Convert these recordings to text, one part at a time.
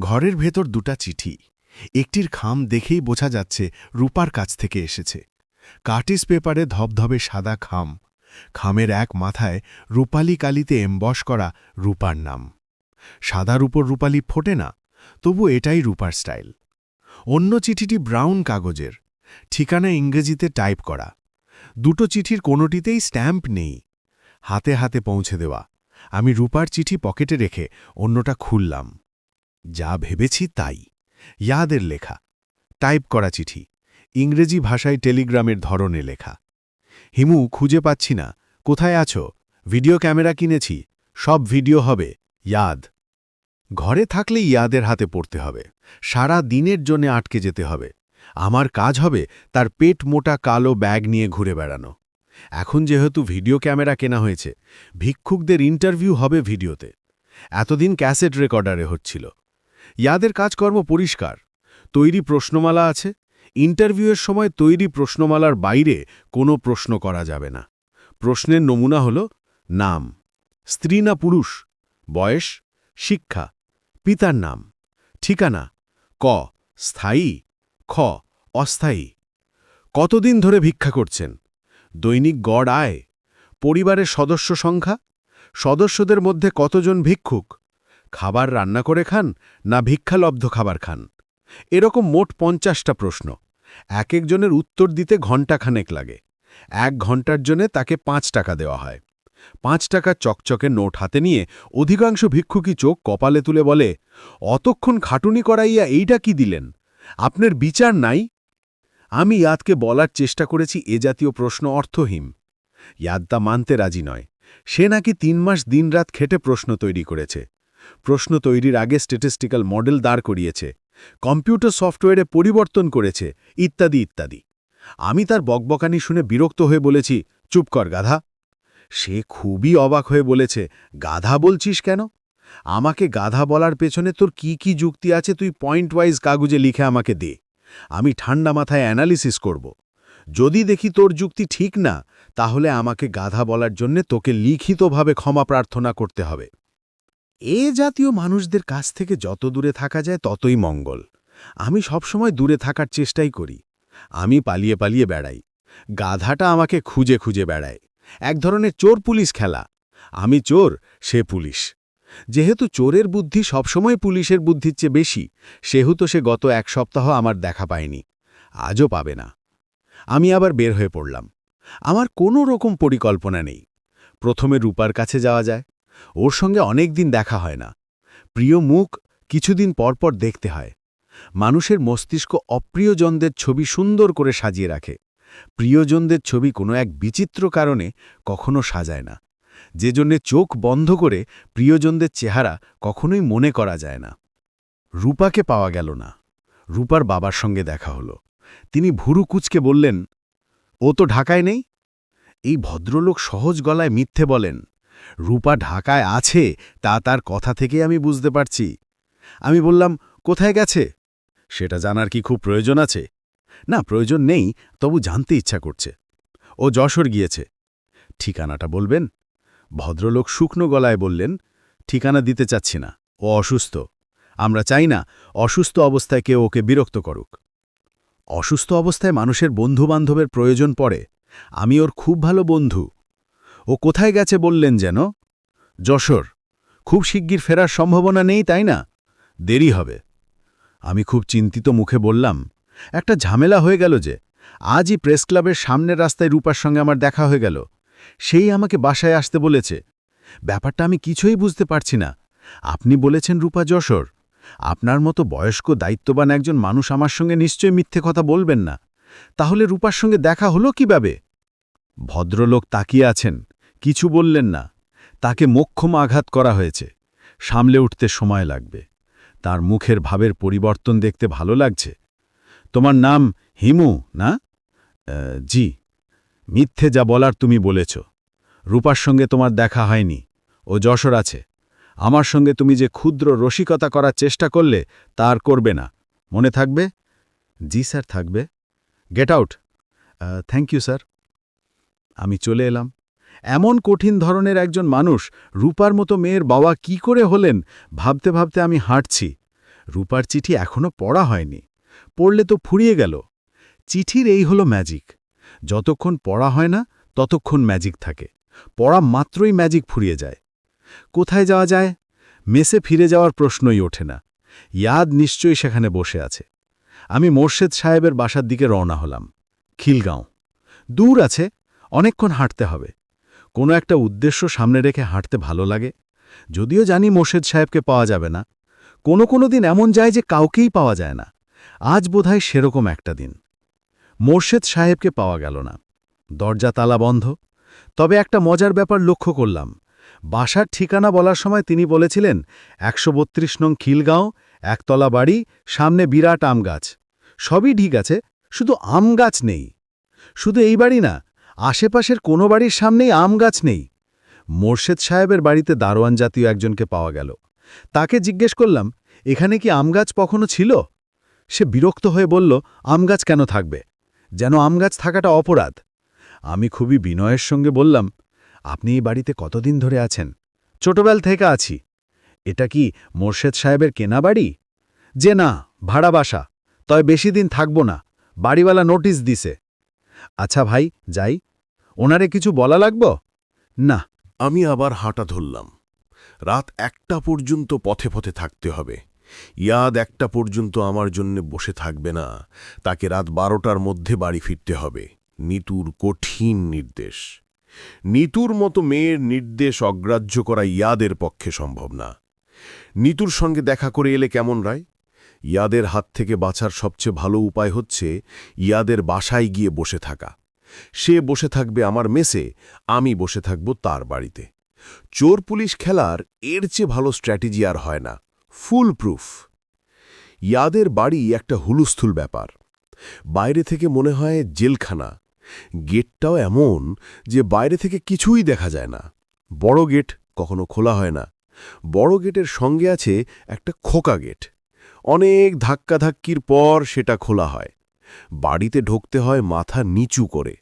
ঘরের ভেতর দুটা চিঠি। একটির খাম দেখেই বোঝা যাচ্ছে রূপার কাছ থেকে এসেছে। কার্টিস পেপারে ধবধবে সাদা খাম। খামের এক মাথায় রূপালি কালিতে এমবস করা রূপার নাম। সাদার উপর রূপালি ফোটে না, তবু এটাই রূপার স্টাইল। অন্য চিঠিটি ব্রাউন কাগজের, ঠিকানা ইংরেজিতে টাইপ করা। দুটো চিঠির কোনোটিতেই স্ট্যাম্প নেই। হাতে হাতে পৌঁছে দেওয়া। আমি রূপার চিঠি পকেটে রেখে অন্যটা খুললাম। যা ভেবেছি তাই। ইয়াদের লেখা। টাইপ করা চিঠি। ইংরেজি ভাষায় টেলিগ্রামের ধরনে লেখা। হিমু, খুঁজে পাচ্ছি না। কোথায় আছো? ভিডিও ক্যামেরা কিনেছি। সব ভিডিও হবে। ইয়াদ। ঘরে থাকলে ইয়াদের হাতে পড়তে হবে। সারা দিনের জন্য আটকে যেতে হবে। আমার কাজ হবে তার পেট মোটা কালো ব্যাগ নিয়ে ঘুরে বেড়ানো। এখন যেহেতু ভিডিও ক্যামেরা কেনা হয়েছে, ভিক্ষুকদের ইন্টারভিউ হবে ভিডিওতে। এতদিন ক্যাসেট রেকর্ডারে হচ্ছিল। ইয়াদের কাজকর্ম পরিষ্কার। তৈরি প্রশ্নমালা আছে। ইন্টারভিউয়ের সময় তৈরি প্রশ্নমালার বাইরে কোনো প্রশ্ন করা যাবে না। প্রশ্নের নমুনা হল নাম। স্ত্রী না পুরুষ? বয়স? শিক্ষা? পিতার নাম? ঠিকানা? ক। স্থায়ী? খ। অস্থায়ী? কতদিন ধরে ভিক্ষা করছেন? দৈনিক গড় আয়? পরিবারের সদস্য সংখ্যা? সদস্যদের মধ্যে কতজন ভিক্ষুক? খাবার রান্না করে খান না ভিক্ষালব্ধ খাবার খান? এরকম মোট পঞ্চাশটা প্রশ্ন। এক একজনের উত্তর দিতে ঘণ্টাখানেক লাগে। এক ঘণ্টার জন্যে তাকে পাঁচ টাকা দেওয়া হয়। পাঁচ টাকা চকচকে নোট হাতে নিয়ে অধিকাংশ ভিক্ষুকী চোখ কপালে তুলে বলে, অতক্ষণ খাটুনি করাইয়া এইটা কি দিলেন? আপনার বিচার নাই? আমি ইয়াদকে বলার চেষ্টা করেছি এ জাতীয় প্রশ্ন অর্থহীন। ইয়াদ্দা মানতে রাজি নয়। সে নাকি তিন মাস দিনরাত খেটে প্রশ্ন তৈরি করেছে। প্রশ্ন তৈরির আগে স্ট্যাটিস্টিক্যাল মডেল দাঁড় করিয়েছে কম্পিউটার সফটওয়্যারে পরিবর্তন করেছে, ইত্যাদি ইত্যাদি। আমি তার বকবকানি শুনে বিরক্ত হয়ে বলেছি, চুপ কর গাধা। সে খুবই অবাক হয়ে বলেছে, গাধা বলছিস কেন? আমাকে গাধা বলার পেছনে তোর কি কি যুক্তি আছে তুই পয়েন্ট ওয়াইজ কাগজে লিখে আমাকে দে। আমি ঠান্ডা মাথায় অ্যানালিসিস করব। যদি দেখি তোর যুক্তি ঠিক না, তাহলে আমাকে গাধা বলার জন্যে তোকে লিখিতভাবে ক্ষমা প্রার্থনা করতে হবে। এ জাতীয় মানুষদের কাছ থেকে যত দূরে থাকা যায় ততই মঙ্গল। আমি সবসময় দূরে থাকার চেষ্টাই করি। আমি পালিয়ে পালিয়ে বেড়াই। গাধাটা আমাকে খুঁজে খুঁজে বেড়ায়। এক ধরনের চোর পুলিশ খেলা। আমি চোর, সে পুলিশ। যেহেতু চোরের বুদ্ধি সবসময় পুলিশের বুদ্ধির চেয়ে বেশি, সেহেতু সে গত এক সপ্তাহ আমার দেখা পায়নি। আজও পাবে না। আমি আবার বের হয়ে পড়লাম। আমার কোনো রকম পরিকল্পনা নেই। প্রথমে রূপার কাছে যাওয়া যায়। ওর সঙ্গে অনেক দিন দেখা হয় না। প্রিয় মুখ কিছুদিন পরপর দেখতে হয়। মানুষের মস্তিষ্ক অপ্রিয়জনদের ছবি সুন্দর করে সাজিয়ে রাখে। প্রিয়জনদের ছবি কোনো এক বিচিত্র কারণে কখনো সাজায় না। যে জন্যে চোখ বন্ধ করে প্রিয়জনদের চেহারা কখনোই মনে করা যায় না। রূপাকে পাওয়া গেল না। রূপার বাবার সঙ্গে দেখা হলো। তিনি ভুরু কুচকে বললেন, ও তো ঢাকায় নেই? এই ভদ্রলোক সহজ গলায় মিথ্যে বলেন রূপা ঢাকায় আছে তা তার কথা থেকে আমি বুঝতে পারছি। আমি বললাম, কোথায় গেছে? সেটা জানার কি খুব প্রয়োজন আছে? না, প্রয়োজন নেই, তবু জানতে ইচ্ছা করছে। ও যশোর গিয়েছে। ঠিকানাটা বলবেন? ভদ্রলোক শুকনো গলায় বললেন, ঠিকানা দিতে চাচ্ছি না, ও অসুস্থ। আমরা চাই না, অসুস্থ অবস্থায় কেউ ওকে বিরক্ত করুক। অসুস্থ অবস্থায় মানুষের বন্ধুবান্ধবের প্রয়োজন পড়ে। আমি ওর খুব ভালো বন্ধু। ও কোথায় গেছে বললেন যেন? যশোর। খুব শিগগির ফেরার সম্ভাবনা নেই, তাই না? দেরি হবে। আমি খুব চিন্তিত মুখে বললাম, একটা ঝামেলা হয়ে গেল যে, আজই প্রেস ক্লাবের সামনের রাস্তায় রূপার সঙ্গে আমার দেখা হয়ে গেল। সেই আমাকে বাসায় আসতে বলেছে। ব্যাপারটা আমি কিছুই বুঝতে পারছি না। আপনি বলেছেন রূপা যশোর। আপনার মতো বয়স্ক, দায়িত্ববান একজন মানুষ আমার সঙ্গে নিশ্চয় মিথ্যে কথা বলবেন না। তাহলে রূপার সঙ্গে দেখা হলো কীভাবে? ভদ্রলোক তাকিয়ে আছেন। কিছু বললেন না। তাকে মোক্ষম আঘাত করা হয়েছে। সামলে উঠতে সময় লাগবে। তার মুখের ভাবের পরিবর্তন দেখতে ভালো লাগছে। তোমার নাম হিমু, না? জি। মিথ্যে যা বলার তুমি বলেছ। রূপার সঙ্গে তোমার দেখা হয়নি। ও যশোর আছে। আমার সঙ্গে তুমি যে ক্ষুদ্র রসিকতা করার চেষ্টা করলে, তার করবে না। মনে থাকবে? জি স্যার, থাকবে। Get out. Thank you sir. আমি চলে এলাম। এমন কঠিন ধরনের একজন মানুষ রূপার মতো মেয়ের বাবা কি করে হলেন ভাবতে ভাবতে আমি হাঁটছি। রূপার চিঠি এখনও পড়া হয়নি। পড়লে তো ফুরিয়ে গেল। চিঠির এই হলো ম্যাজিক যতক্ষণ পড়া হয় না, ততক্ষণ ম্যাজিক থাকে। পড়া মাত্রই ম্যাজিক ফুরিয়ে যায়। কোথায় যাওয়া যায়? মেসে ফিরে যাওয়ার প্রশ্নই ওঠে না। ইয়াদ নিশ্চয়ই সেখানে বসে আছে। আমি মোর্শেদ সাহেবের বাসার দিকে রওনা হলাম। খিলগাঁও। দূর আছে। অনেকক্ষণ হাঁটতে হবে। কোনো একটা উদ্দেশ্য সামনে রেখে হাঁটতে ভালো লাগে? যদিও জানি মোর্শেদ সাহেবকে পাওয়া যাবে না। কোনো কোনো দিন এমন যায় যে কাউকেই পাওয়া যায় না। আজ বোধহয় সেরকম একটা দিন। মোর্শেদ সাহেবকে পাওয়া গেল না। দরজা তালা বন্ধ। তবে একটা মজার ব্যাপার লক্ষ্য করলাম। বাসার ঠিকানা বলার সময় তিনি বলেছিলেন, একশো বত্রিশ নং খিলগাঁও, একতলা বাড়ি, সামনে বিরাট আম গাছ সবই ঠিক আছে, শুধু আম গাছ নেই। শুধু এই বাড়ি না আশেপাশের কোনো বাড়ির সামনেই আম গাছ নেই। মোর্শেদ সাহেবের বাড়িতে দারোয়ান জাতীয় একজনকে পাওয়া গেল। তাকে জিজ্ঞেস করলাম, এখানে কি আম গাছ কখনো ছিল? সে বিরক্ত হয়ে বলল, আম গাছ কেন থাকবে? যেন আম গাছ থাকাটা অপরাধ। আমি খুবই বিনয়ের সঙ্গে বললাম, আপনি এই বাড়িতে কতদিন ধরে আছেন? ছোটবেল থেকে আছি। এটা কি মোর্শেদ সাহেবের কেনা বাড়ি? যে না, ভাড়া বাসা। তয় বেশি দিন থাকব না। বাড়িওয়ালা নোটিশ দিছে। আচ্ছা ভাই, যাই। ওনারে কিছু বলা লাগব? না। আমি আবার হাঁটা ধরলাম। রাত একটা পর্যন্ত পথে পথে থাকতে হবে। ইয়াদ একটা পর্যন্ত আমার জন্য বসে থাকবে না। তাকে রাত বারোটার মধ্যে বাড়ি ফিরতে হবে। নিতুর কঠিন নির্দেশ। নিতুর মতো মেয়ের নির্দেশ অগ্রাহ্য করা ইয়াদের পক্ষে সম্ভব না। নিতুর সঙ্গে দেখা করে এলে কেমন রায়? ইয়াদের হাত থেকে বাঁচার সবচেয়ে ভালো উপায় হচ্ছে ইয়াদের বাসায় গিয়ে বসে থাকা। সে বসে থাকবে আমার মেসে, আমি বসে থাকব তার বাড়িতে। চোর পুলিশ খেলার এর চেয়ে ভালো স্ট্র্যাটেজি আর হয় না। Full proof. ইয়াদের বাড়ি একটা হুলুস্থুল ব্যাপার। বাইরে থেকে মনে হয় জেলখানা। গেটটাও এমন যে বাইরে থেকে কিছুই দেখা যায় না। বড় গেট কখনো খোলা হয় না। বড় গেটের সঙ্গে আছে একটা খোকা গেট। অনেক ধাক্কাধাক্কির পর সেটা খোলা হয়। বাড়িতে ঢুকতে হয় মাথা নিচু করে।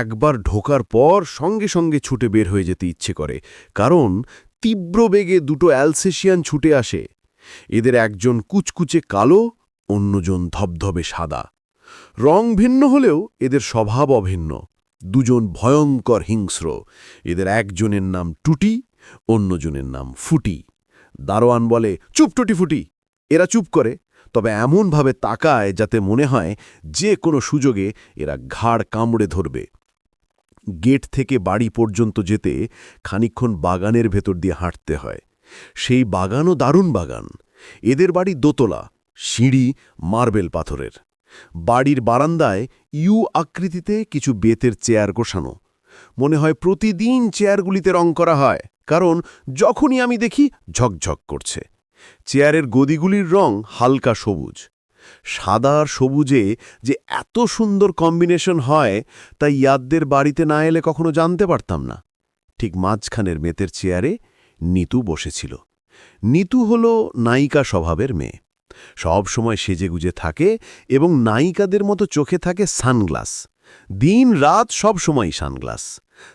একবার ঢোকার পর সঙ্গে সঙ্গে ছুটে বের হয়ে যেতে ইচ্ছে করে, কারণ তীব্র বেগে দুটো অ্যালসেশিয়ান ছুটে আসে। এদের একজন কুচকুচে কালো, অন্যজন ধবধবে সাদা। রং ভিন্ন হলেও এদের স্বভাব অভিন্ন। দুজন ভয়ঙ্কর হিংস্র। এদের একজনের নাম টুটি, অন্যজনের নাম ফুটি। দারোয়ান বলে, চুপ টুটি ফুটি, এরা চুপ করে। তবে এমনভাবে তাকায় যাতে মনে হয় যে কোনো সুযোগে এরা ঘাড় কামড়ে ধরবে। গেট থেকে বাড়ি পর্যন্ত যেতে খানিক্ষণ বাগানের ভেতর দিয়ে হাঁটতে হয়। সেই বাগানও দারুণ বাগান। এদের বাড়ি দোতলা, সিঁড়ি, মার্বেল পাথরের। বাড়ির বারান্দায় ইউ আকৃতিতে কিছু বেতের চেয়ার গোছানো। মনে হয় প্রতিদিন চেয়ারগুলিতে রং করা হয়, কারণ যখনই আমি দেখি ঝকঝক করছে। চেয়ারের গদিগুলির রং হালকা সবুজ। সাদা আর সবুজে যে এত সুন্দর কম্বিনেশন হয় তা ইয়াদদের বাড়িতে না এলে কখনো জানতে পারতাম না। ঠিক মাঝখানের মেতের চেয়ারে নিতু বসেছিল। নিতু হল নায়িকা স্বভাবের মেয়ে। সব সময় সেজেগুজে থাকে এবং নায়িকাদের মতো চোখে থাকে সানগ্লাস। দিন রাত সব সময়ই সানগ্লাস।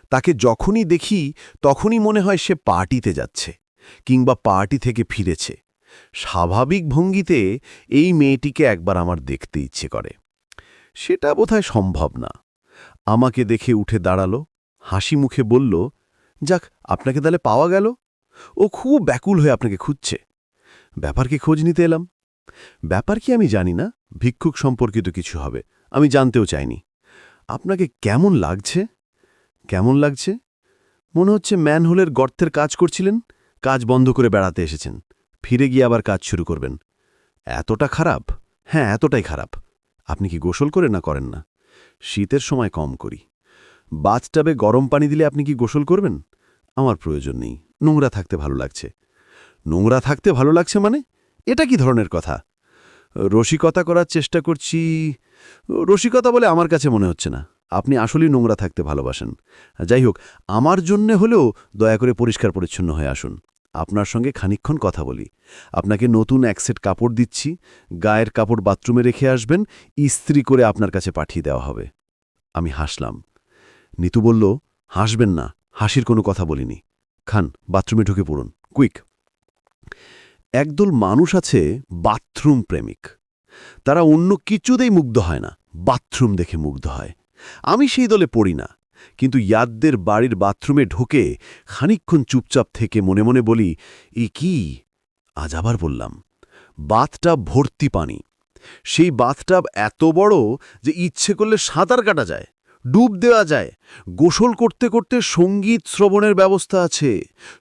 তাকে যখনই দেখি, তখনই মনে হয় সে পার্টিতে যাচ্ছে, কিংবা পার্টি থেকে ফিরেছে। স্বাভাবিক ভঙ্গিতে এই মেয়েটিকে একবার আমার দেখতে ইচ্ছে করে। সেটা বোধহয় সম্ভব না। আমাকে দেখে উঠে দাঁড়াল, হাসি মুখে বলল, যাক, আপনাকে তাহলে পাওয়া গেল। ও খুব ব্যাকুল হয়ে আপনাকে খুঁজছে। ব্যাপার কি খোঁজ নিতে এলাম। ব্যাপার কি আমি জানি না, ভিক্ষুক সম্পর্কিত কিছু হবে, আমি জানতেও চাইনি। আপনাকে কেমন লাগছে? কেমন লাগছে? মনে হচ্ছে ম্যানহোলের গর্তের কাজ করছিলেন, কাজ বন্ধ করে বেড়াতে এসেছেন। ফিরে গিয়ে আবার কাজ শুরু করবেন। এতটা খারাপ? হ্যাঁ এতটাই খারাপ। আপনি কি গোসল করে না করেন না? শীতের সময় কম করি। বাথটাবে গরম পানি দিলে আপনি কি গোসল করবেন? আমার প্রয়োজন নেই। নোংরা থাকতে ভালো লাগছে। নোংরা থাকতে ভালো লাগছে মানে? এটা কি ধরনের কথা? রসিকতা করার চেষ্টা করছি। রসিকতা বলে আমার কাছে মনে হচ্ছে না। আপনি আসলেই নোংরা থাকতে ভালোবাসেন। যাই হোক, আমার জন্যে হলেও দয়া করে পরিষ্কার পরিচ্ছন্ন হয়ে আসুন। আপনার সঙ্গে খানিক্ষণ কথা বলি। আপনাকে নতুন এক সেট কাপড় দিচ্ছি, গায়ের কাপড় বাথরুমে রেখে আসবেন, ইস্ত্রি করে আপনার কাছে পাঠিয়ে দেওয়া হবে। আমি হাসলাম। নিতু বলল, হাসবেন না, হাসির কোনো কথা বলিনি। খান, বাথরুমে ঢুকে পড়ুন, কুইক। একদল মানুষ আছে বাথরুম প্রেমিক। তারা অন্য কিছুতেই মুগ্ধ হয় না, বাথরুম দেখে মুগ্ধ হয়। আমি সেই দলে পড়ি না। কিন্তু ইয়াদদের বাড়ির বাথরুমে ঢোকে খানিকক্ষণ চুপচাপ থেকে মনে মনে বলি, এ কি? আজ আবার বললাম, বাথটাব ভর্তি পানি। সেই বাথটাব এত বড় যে ইচ্ছে করলে সাঁতার কাটা যায়, ডুব দেওয়া যায়। গোসল করতে করতে সংগীত শ্রবণের ব্যবস্থা আছে।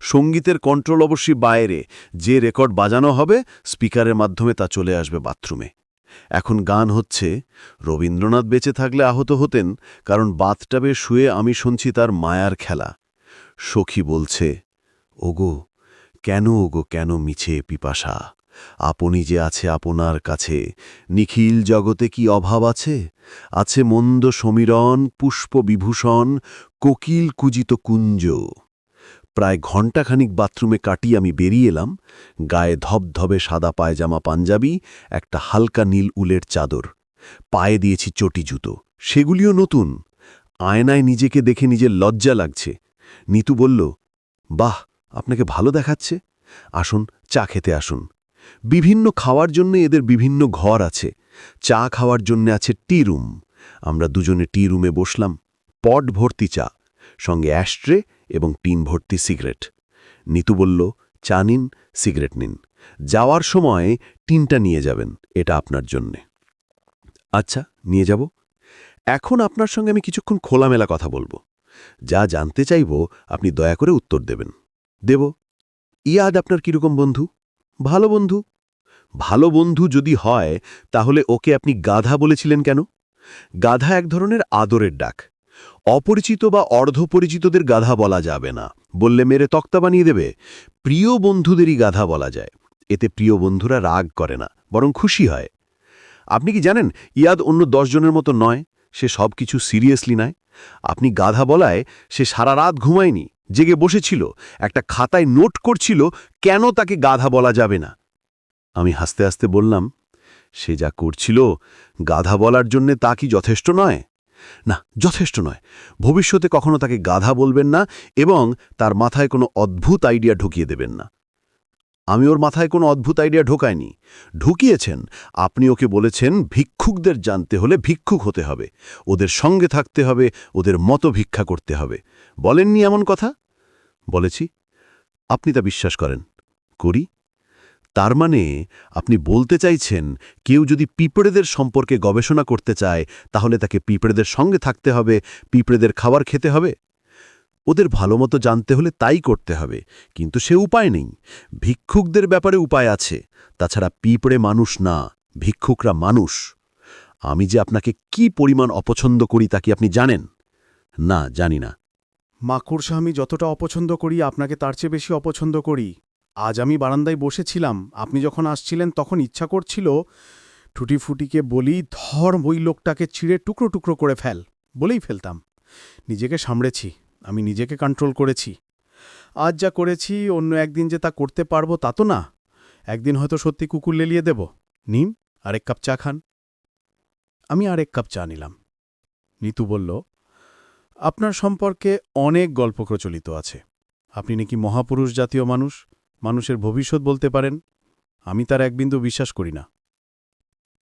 সঙ্গীতের কন্ট্রোল অবশ্যই বাইরে। যে রেকর্ড বাজানো হবে, স্পিকারের মাধ্যমে তা চলে আসবে বাথরুমে। এখন গান হচ্ছে, রবীন্দ্রনাথ বেঁচে থাকলে আহত হতেন, কারণ বাথটাবে শুয়ে আমি শুনছি তার মায়ার খেলা। সখী বলছে, ওগো, কেন ওগো, কেন মিছে পিপাসা? আপনি যে আছে আপনার কাছে, নিখিল জগতে কি অভাব আছে? আছে মন্দ সমীরণ পুষ্প বিভূষণ কোকিল কুজিত কুঞ্জ। প্রায় ঘণ্টাখানিক বাথরুমে কাটিয়ে আমি বেরিয়ে এলাম, গায়ে ধবধবে সাদা পায়জামা পাঞ্জাবি, একটা হালকা নীল উলের চাদর। পায়ে দিয়েছি চটি জুতো। সেগুলিও নতুন। আয়নায় নিজেকে দেখে নিজের লজ্জা লাগছে। নিতু বলল, বাহ, আপনাকে ভালো দেখাচ্ছে। আসুন, চা খেতে আসুন। বিভিন্ন খাওয়ার জন্য এদের বিভিন্ন ঘর আছে। চা খাওয়ার জন্য আছে টি রুম। আমরা দুজনে টি রুমে বসলাম। পট ভর্তি চা। সঙ্গে অ্যাস্ট্রে এবং টিন ভর্তি সিগারেট। নিতু বলল, চা নিন, সিগারেট নিন। যাওয়ার সময় টিনটা নিয়ে যাবেন, এটা আপনার জন্যে। আচ্ছা নিয়ে যাব। এখন আপনার সঙ্গে আমি কিছুক্ষণ খোলামেলা কথা বলব। যা জানতে চাইব, আপনি দয়া করে উত্তর দেবেন। দেব, ইয়াদ আপনার কীরকম বন্ধু? ভালো বন্ধু? ভালো বন্ধু যদি হয়, তাহলে ওকে আপনি গাধা বলেছিলেন কেন? গাধা এক ধরনের আদরের ডাক। অপরিচিত বা অর্ধপরিচিতদের গাধা বলা যাবে না। বললে মেরে তক্তা বানিয়ে দেবে। প্রিয় বন্ধুদেরই গাধা বলা যায়। এতে প্রিয় বন্ধুরা রাগ করে না, বরং খুশি হয়। আপনি কি জানেন, ইয়াদ অন্য জনের মতো নয়? সে সব কিছু সিরিয়াসলি নেয়। আপনি গাধা বলায় সে সারা রাত ঘুমায়নি, জেগে বসেছিল, একটা খাতায় নোট করছিল, কেন তাকে গাধা বলা যাবে না? আমি হাসতে হাসতে বললাম, সে যা করছিল, গাধা বলার জন্যে তা কি যথেষ্ট নয়? না, যথেষ্ট নয়। ভবিষ্যতে কখনো তাকে গাধা বলবেন না এবং তার মাথায় কোনো অদ্ভুত আইডিয়া ঢুকিয়ে দেবেন না। আমি ওর মাথায় কোনো অদ্ভুত আইডিয়া ঢোকায়নি ঢুকিয়েছেন, আপনি ওকে বলেছেন ভিক্ষুকদের জানতে হলে ভিক্ষুক হতে হবে, ওদের সঙ্গে থাকতে হবে, ওদের মতো ভিক্ষা করতে হবে। বলেননি এমন কথা? বলেছি। আপনি তা বিশ্বাস করেন। করি। তার মানে আপনি বলতে চাইছেন, কেউ যদি পিঁপড়েদের সম্পর্কে গবেষণা করতে চায়, তাহলে তাকে পিঁপড়েদের সঙ্গে থাকতে হবে, পিঁপড়েদের খাবার খেতে হবে। ওদের ভালোমতো জানতে হলে তাই করতে হবে, কিন্তু সে উপায় নেই। ভিক্ষুকদের ব্যাপারে উপায় আছে, তাছাড়া পিঁপড়ে মানুষ না, ভিক্ষুকরা মানুষ। আমি যে আপনাকে কি পরিমাণ অপছন্দ করি তা কি আপনি জানেন? না, জানি না। মাকড়সা আমি যতটা অপছন্দ করি, আপনাকে তার চেয়ে বেশি অপছন্দ করি। আজ আমি বারান্দায় বসেছিলাম। আপনি যখন আসছিলেন তখন ইচ্ছা করছিল টুটি ফুটিকে বলি, ধর ওই লোকটাকে ছিঁড়ে টুকরো টুকরো করে ফেল। বলেই ফেলতাম। নিজেকে সামড়েছি, আমি নিজেকে কন্ট্রোল করেছি। আজ যা করেছি, অন্য একদিন যে তা করতে পারব তা তো না। একদিন হয়তো সত্যি কুকুর লেলিয়ে দেব। নিন, আরেক কাপ চা খান। আমি আরেক কাপ চা নিলাম। নিতু বলল, আপনার সম্পর্কে অনেক গল্প প্রচলিত আছে। আপনি নাকি মহাপুরুষ জাতীয় মানুষ? মানুষের ভবিষ্যৎ বলতে পারেন, আমি তার এক বিন্দু বিশ্বাস করি না।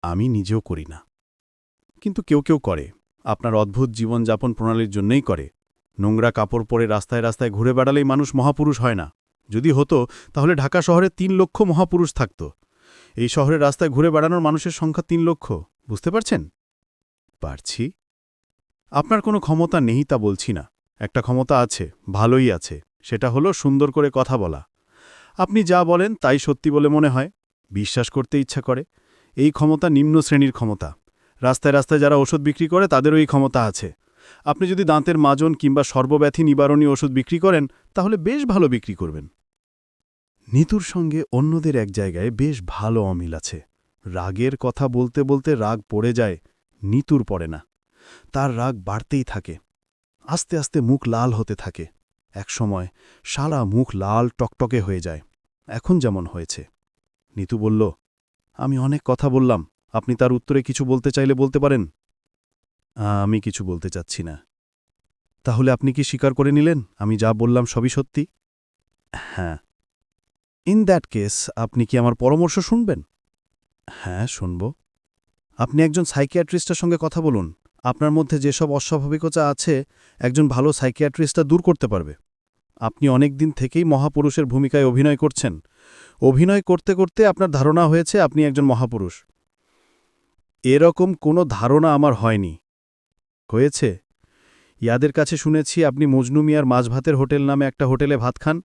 আমি নিজেও করি না। কিন্তু কেউ কেউ করে। আপনার অদ্ভুত জীবনযাপন প্রণালীর জন্যই করে। নোংরা কাপড় পরে রাস্তায় রাস্তায় ঘুরে বেড়ালেই মানুষ মহাপুরুষ হয় না। যদি হতো, তাহলে ঢাকা শহরে তিন লক্ষ মহাপুরুষ থাকত। এই শহরের রাস্তায় ঘুরে বেড়ানোর মানুষের সংখ্যা তিন লক্ষ। বুঝতে পারছেন? পারছি। আপনার কোনো ক্ষমতা নেই তা বলছি না। একটা ক্ষমতা আছে, ভালোই আছে। সেটা হলো সুন্দর করে কথা বলা। আপনি যা বলেন তাই সত্যি বলে মনে হয়। বিশ্বাস করতে ইচ্ছা করে। এই ক্ষমতা নিম্ন শ্রেণির ক্ষমতা। রাস্তায় রাস্তায় যারা ওষুধ বিক্রি করে তাদেরও এই ক্ষমতা আছে। আপনি যদি দাঁতের মাজন কিংবা সর্বব্যাধি নিবারণী ওষুধ বিক্রি করেন, তাহলে বেশ ভালো বিক্রি করবেন। নিতুর সঙ্গে অন্যদের এক জায়গায় বেশ ভালো অমিল আছে। রাগের কথা বলতে বলতে রাগ পড়ে যায়, নিতুর পড়ে না। তার রাগ বাড়তেই থাকে। আস্তে আস্তে মুখ লাল হতে থাকে। একসময় সারা মুখ লাল টকটকে হয়ে যায়। এখন যেমন হয়েছে। নিতু বলল, আমি অনেক কথা বললাম। আপনি তার উত্তরে কিছু বলতে চাইলে বলতে পারেন? আমি কিছু বলতে চাচ্ছি না। তাহলে আপনি কি স্বীকার করে নিলেন? আমি যা বললাম সবই সত্যি? হ্যাঁ। ইন দ্যাট কেস আপনি কি আমার পরামর্শ শুনবেন? হ্যাঁ শুনব। আপনি একজন সাইকিয়াট্রিস্টের সঙ্গে কথা বলুন। আপনার মধ্যে যেসব অস্বাভাবিকতা আছে, একজন ভালো সাইকিয়াট্রিস্টটা দূর করতে পারবে। আপনি অনেক দিন থেকেই মহাপুরুষের ভূমিকায় অভিনয় করছেন। অভিনয় করতে করতে আপনার ধারণা হয়েছে আপনি একজন মহাপুরুষ। এরকম কোনো ধারণা আমার হয়নি। হয়েছে। ইয়াদের কাছে শুনেছি আপনি মজনু মিয়ার মাছ ভাতের হোটেল নামে একটা হোটেলে ভাত খান।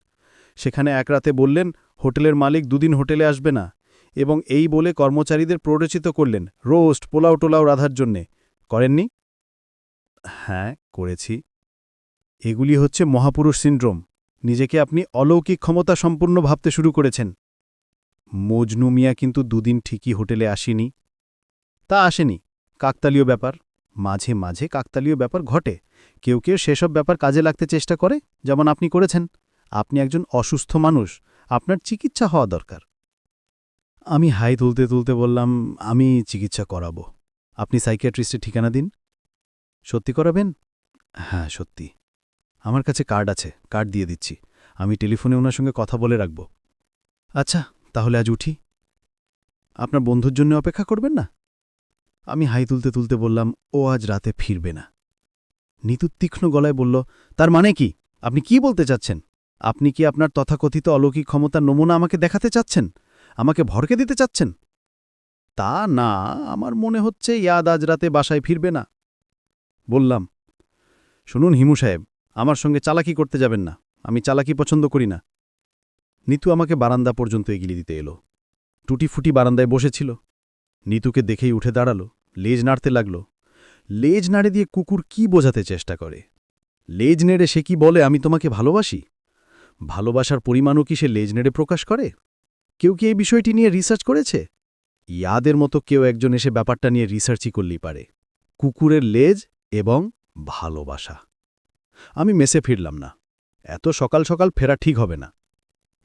সেখানে এক রাতে বললেন, হোটেলের মালিক দুদিন হোটেলে আসবে না। এবং এই বলে কর্মচারীদের প্ররোচিত করলেন, রোস্ট পোলাও টোলাও রাধার জন্যে। করেননি? হ্যাঁ করেছি। এগুলি হচ্ছে মহাপুরুষ সিন্ড্রোম। নিজেকে আপনি অলৌকিক ক্ষমতা সম্পূর্ণ ভাবতে শুরু করেছেন। মজনু মিয়া কিন্তু দুদিন ঠিকই হোটেলে আসেনি। তা আসেনি। কাকতালীয় ব্যাপার। মাঝে মাঝে কাকতালীয় ব্যাপার ঘটে। কেউ কেউ সেসব ব্যাপার কাজে লাগতে চেষ্টা করে, যেমন আপনি করেছেন। আপনি একজন অসুস্থ মানুষ। আপনার চিকিৎসা হওয়া দরকার। আমি হাই তুলতে তুলতে বললাম, আমি চিকিৎসা করাবো। আপনি সাইকিয়াট্রিস্টের ঠিকানা দিন। সত্যি করাবেন? হ্যাঁ সত্যি। আমার কাছে কার্ড আছে, কার্ড দিয়ে দিচ্ছি। আমি টেলিফোনে ওনার সঙ্গে কথা বলে রাখব। আচ্ছা তাহলে আজ উঠি। আপনার বন্ধুর জন্য অপেক্ষা করবেন না? আমি হাই তুলতে তুলতে বললাম, ও আজ রাতে ফিরবে না। নিতু তীক্ষ্ণ গলায় বলল, তার মানে কি? আপনি কি বলতে চাচ্ছেন? আপনি কি আপনার তথাকথিত অলৌকিক ক্ষমতার নমুনা আমাকে দেখাতে চাচ্ছেন? আমাকে ভরকে দিতে চাচ্ছেন? তা না, আমার মনে হচ্ছে ইয়াদ আজ রাতে বাসায় ফিরবে না। বললাম, শুনুন হিমু সাহেব আমার সঙ্গে চালাকি করতে যাবেন না। আমি চালাকি পছন্দ করি না। নিতু আমাকে বারান্দা পর্যন্ত এগিয়ে দিতে এলো। টুটিফুটি বারান্দায় বসেছিল। নিতুকে দেখেই উঠে দাঁড়াল। লেজ নাড়তে লাগল। লেজ নাড়ে দিয়ে কুকুর কি বোঝাতে চেষ্টা করে? লেজ নেড়ে সে কি বলে, আমি তোমাকে ভালোবাসি? ভালোবাসার পরিমাণও কি সে লেজ নেড়ে প্রকাশ করে? কেউ কি এই বিষয়টি নিয়ে রিসার্চ করেছে? ইয়াদের মতো কেউ একজন এসে ব্যাপারটা নিয়ে রিসার্চই করলেই পারে। কুকুরের লেজ এবং ভালোবাসা। আমি মেসে ফিরলাম না। এত সকাল সকাল ফেরা ঠিক হবে না।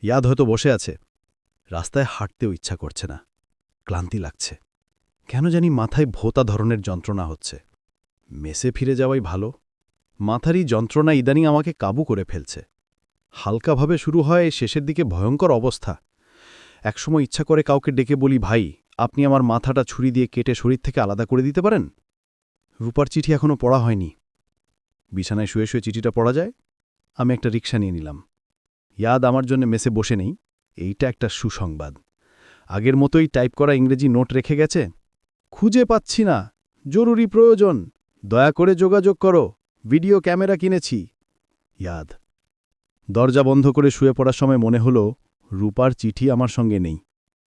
ইয়াদ হয়তো বসে আছে। রাস্তায় হাঁটতেও ইচ্ছা করছে না। ক্লান্তি লাগছে। কেন জানি মাথায় ভোতা ধরনের যন্ত্রণা হচ্ছে। মেসে ফিরে যাওয়াই ভালো। মাথারই যন্ত্রণা ইদানিং আমাকে কাবু করে ফেলছে। হালকাভাবে শুরু হয় শেষের দিকে ভয়ঙ্কর অবস্থা। একসময় ইচ্ছা করে কাউকে ডেকে বলি, ভাই, আপনি আমার মাথাটা ছুরি দিয়ে কেটে শরীর থেকে আলাদা করে দিতে পারেন? রূপার চিঠি এখনও পড়া হয়নি। বিছানায় শুয়ে শুয়ে চিঠিটা পড়া যায়, আমি একটা রিক্সা নিয়ে নিলাম। ইয়াদ আমার জন্য মেসে বসে নেই, এইটা একটা সুসংবাদ। আগের মতোই টাইপ করা ইংরেজি নোট রেখে গেছে, খুঁজে পাচ্ছি না, জরুরি প্রয়োজন, দয়া করে যোগাযোগ করো, ভিডিও ক্যামেরা কিনেছি। ইয়াদ, দরজা বন্ধ করে শুয়ে পড়ার সময় মনে হল রূপার চিঠি আমার সঙ্গে নেই,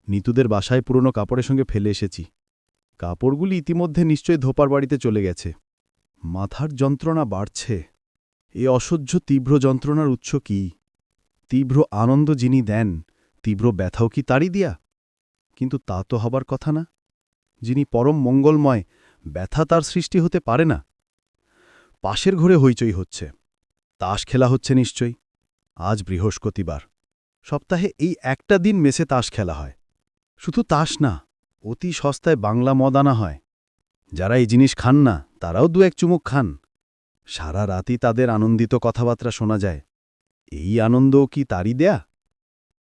নিতুদের বাসায় পুরনো কাপড়ের সঙ্গে ফেলে এসেছি। কাপড়গুলি ইতিমধ্যে নিশ্চয়ই ধোপার বাড়িতে চলে গেছে। মাথার যন্ত্রণা বাড়ছে। এ অসহ্য তীব্র যন্ত্রণার উৎস কি? তীব্র আনন্দ যিনি দেন, তীব্র ব্যথাও কি তারই দিয়া? কিন্তু তা তো হবার কথা না। যিনি পরম মঙ্গলময়, ব্যথা তার সৃষ্টি হতে পারে না। পাশের ঘরে হইচই হচ্ছে। তাস খেলা হচ্ছে নিশ্চয়ই। আজ বৃহস্পতিবার। সপ্তাহে এই একটা দিন মেসে তাস খেলা হয়। শুধু তাস না, অতি সস্তায় বাংলা মদ আনা হয়। যারা এই জিনিস খান না, তারাও দু এক চুমুক খান। সারা রাতই তাদের আনন্দিত কথাবার্তা শোনা যায়। এই আনন্দ কি তারই দেয়া?